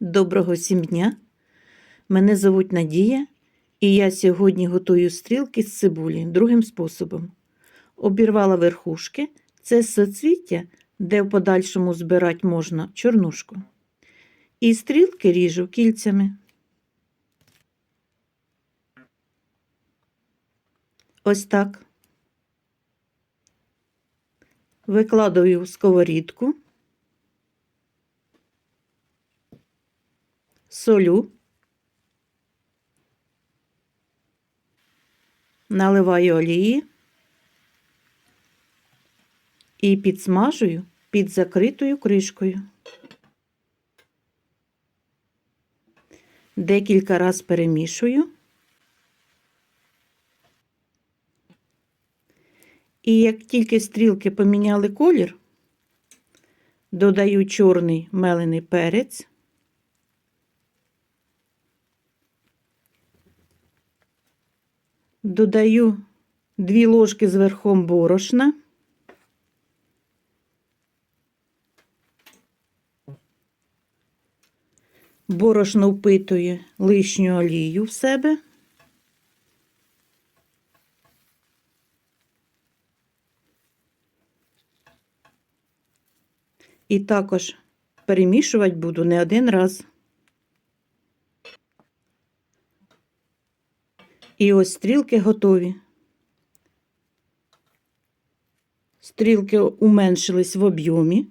Доброго всім дня! Мене звуть Надія, і я сьогодні готую стрілки з цибулі другим способом. Обірвала верхушки, це соцвіття, де в подальшому збирати можна чорнушку. І стрілки ріжу кільцями. Ось так. Викладаю в сковорідку. Солю, наливаю олії і підсмажую під закритою кришкою. Декілька раз перемішую. І як тільки стрілки поміняли колір, додаю чорний мелений перець. Додаю 2 ложки з верхом борошна. Борошно впитує лишню олію в себе. І також перемішувати буду не один раз. І ось стрілки готові. Стрілки уменшились в об'ємі.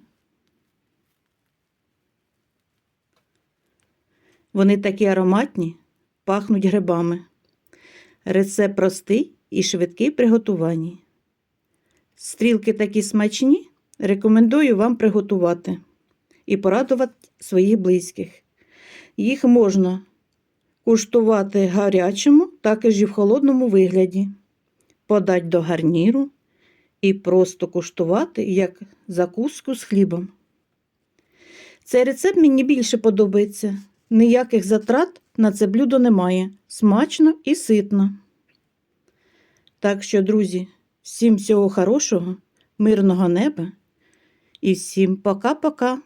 Вони такі ароматні, пахнуть грибами. Рецепт простий і швидкий приготуванні. Стрілки такі смачні, рекомендую вам приготувати і порадувати своїх близьких. Їх можна куштувати гарячому, також і в холодному вигляді, подать до гарніру і просто куштувати як закуску з хлібом. Цей рецепт мені більше подобається. Ніяких затрат на це блюдо немає. Смачно і ситно. Так що, друзі, всім всього хорошого, мирного неба і всім пока-пока.